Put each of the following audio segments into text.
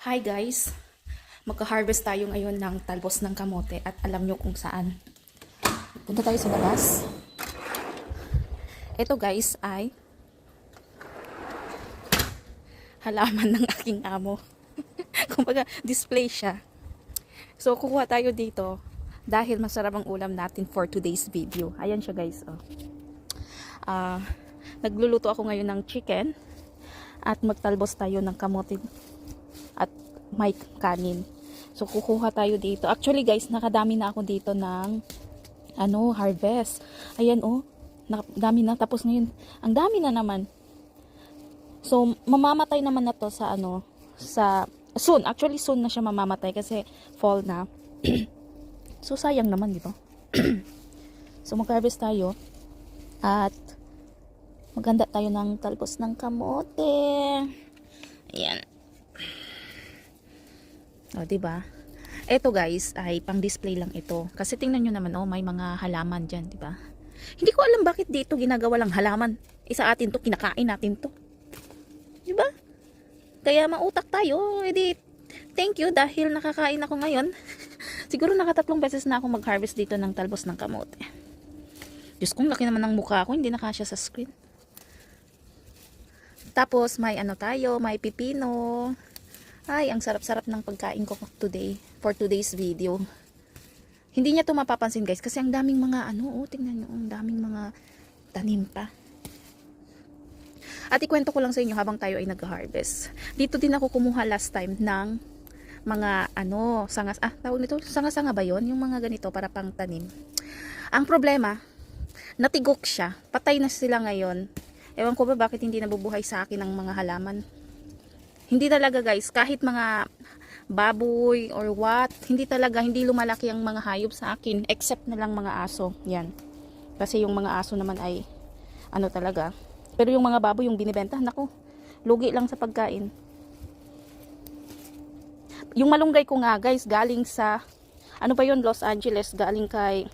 Hi guys! Magka-harvest tayo ngayon ng talbos ng kamote at alam nyo kung saan. Punta tayo sa labas. Ito guys ay halaman ng aking amo. Kumbaga, display siya. So, kukuha tayo dito dahil masarap ang ulam natin for today's video. Ayan siya guys. Oh. Ah, nagluluto ako ngayon ng chicken at magtalbos tayo ng kamote may kanin. So, kukuha tayo dito. Actually, guys, nakadami na ako dito ng ano, harvest. Ayan, oh. Dami na. Tapos ngayon, ang dami na naman. So, mamamatay naman na to sa ano, sa, soon. Actually, soon na siya mamamatay kasi fall na. so, sayang naman, di ba? so, mag-harvest tayo. At, maganda tayo ng talbos ng kamote. Ayan. O, di ba? Ito guys, ay pang-display lang ito. Kasi tingnan nyo naman, oh, may mga halaman dyan, di ba? Hindi ko alam bakit dito ginagawa lang halaman. Isa atin to, kinakain natin to. Di ba? Kaya mautak tayo. Edi, thank you dahil nakakain ako ngayon. Siguro nakatatlong beses na ako mag-harvest dito ng talbos ng kamote. Diyos kong laki naman ng mukha ko, hindi nakasya sa screen. Tapos may ano tayo, may pipino. Ay, ang sarap-sarap ng pagkain ko today for today's video. Hindi niya to mapapansin guys kasi ang daming mga ano, oh, tingnan niyo, ang daming mga tanim pa. At ikwento ko lang sa inyo habang tayo ay nag-harvest. Dito din ako kumuha last time ng mga ano, sangas, ah, tawag nito, sanga-sanga ba yon Yung mga ganito para pang tanim. Ang problema, natigok siya. Patay na sila ngayon. Ewan ko ba bakit hindi nabubuhay sa akin ang mga halaman. Hindi talaga guys, kahit mga baboy or what, hindi talaga, hindi lumalaki ang mga hayop sa akin, except na lang mga aso. Yan. Kasi yung mga aso naman ay, ano talaga. Pero yung mga baboy, yung binibenta, nako, lugi lang sa pagkain. Yung malunggay ko nga guys, galing sa, ano pa yun, Los Angeles, galing kay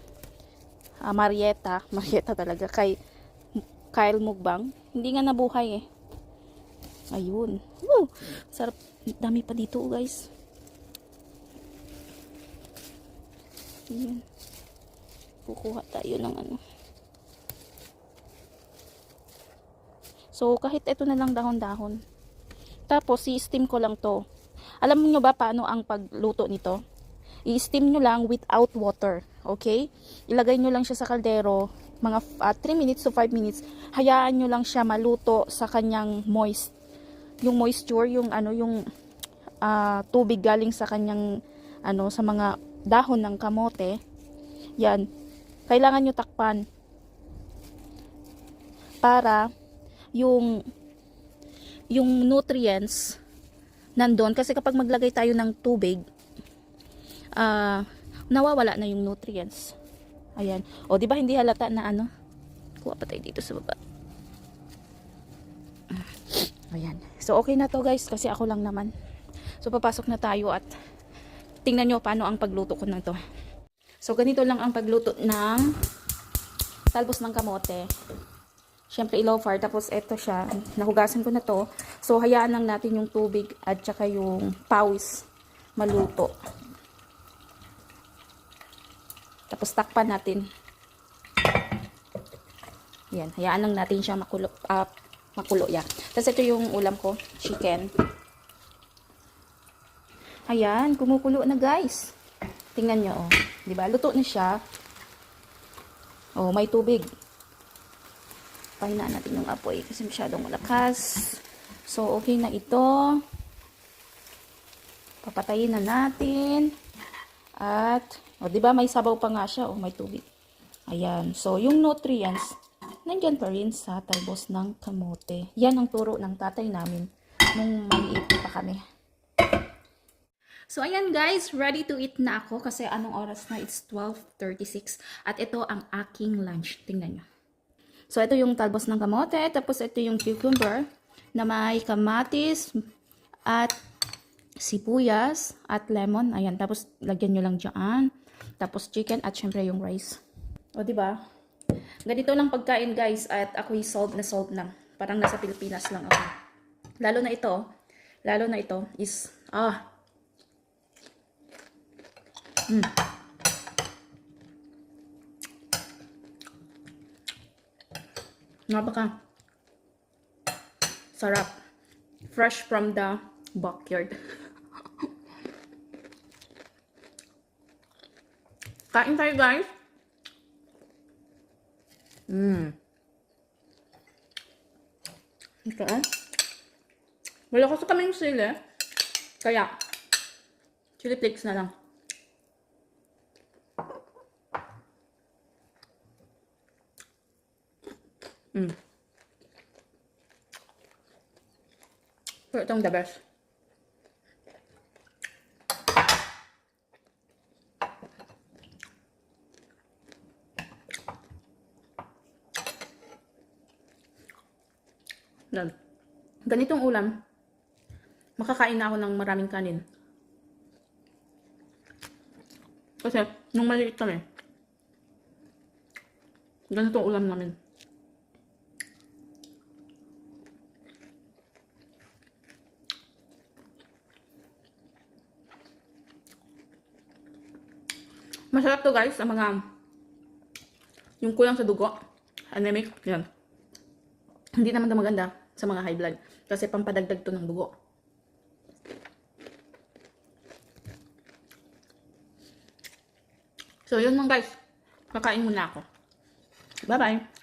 ah, Marietta, Marietta talaga, kay Kyle Mugbang. Hindi nga nabuhay eh. Ayun. Woo! Sarap. Dami pa dito, guys. Ayan. Kukuha tayo ng ano. So, kahit ito na lang dahon-dahon. Tapos, si-steam ko lang to. Alam niyo ba paano ang pagluto nito? I-steam nyo lang without water. Okay? Ilagay nyo lang siya sa kaldero. Mga 3 minutes to 5 minutes. Hayaan nyo lang siya maluto sa kanyang moist yung moisture, yung ano, yung ah, tubig galing sa kanyang ano, sa mga dahon ng kamote. Yan. Kailangan nyo takpan para yung yung nutrients nandun kasi kapag maglagay tayo ng tubig ah nawawala na yung nutrients. Ayan. O, di ba hindi halata na ano? Kuha pa tayo dito sa baba. Ayan. So, okay na to guys kasi ako lang naman. So, papasok na tayo at tingnan nyo paano ang pagluto ko ng to. So, ganito lang ang pagluto ng talbos ng kamote. Siyempre, ilaw fire. Tapos, eto siya. Nahugasan ko na to. So, hayaan lang natin yung tubig at saka yung pawis maluto. Tapos, takpan natin. Yan. Hayaan lang natin siya makulo, ah, makulo yan. Tapos ito yung ulam ko, chicken. Ayan, kumukulo na guys. Tingnan nyo, oh. ba? Luto na siya. Oh, may tubig. Pahinaan natin yung apoy kasi masyadong malakas. So, okay na ito. Papatayin na natin. At, oh, 'di ba may sabaw pa nga siya, oh, may tubig. Ayan. So, yung nutrients nandyan pa rin sa talbos ng kamote. Yan ang turo ng tatay namin nung maliit pa kami. So, ayan guys, ready to eat na ako kasi anong oras na? It's 12.36 at ito ang aking lunch. Tingnan nyo. So, ito yung talbos ng kamote, tapos ito yung cucumber na may kamatis at sibuyas at lemon. Ayan, tapos lagyan nyo lang dyan. Tapos chicken at syempre yung rice. O, ba? Ganito lang pagkain guys at ako'y solve na solve na. Parang nasa Pilipinas lang ako. Lalo na ito, lalo na ito is Ah. Mm. Napaka sarap. Fresh from the backyard. Kain tayo guys. Mmm. Ito ah. Wala kasi kaming sili. Kaya, chili flakes na lang. Mm. Pero itong the best. Yan. Ganitong ulam, makakain na ako ng maraming kanin. Kasi, nung maliit kami, ganitong ulam namin. Masarap to guys, ang mga yung kulang sa dugo, anemic, yan. Hindi naman to maganda sa mga high blood kasi pampadagdag to ng dugo. So, yun lang guys. Kakain muna ako. Bye-bye.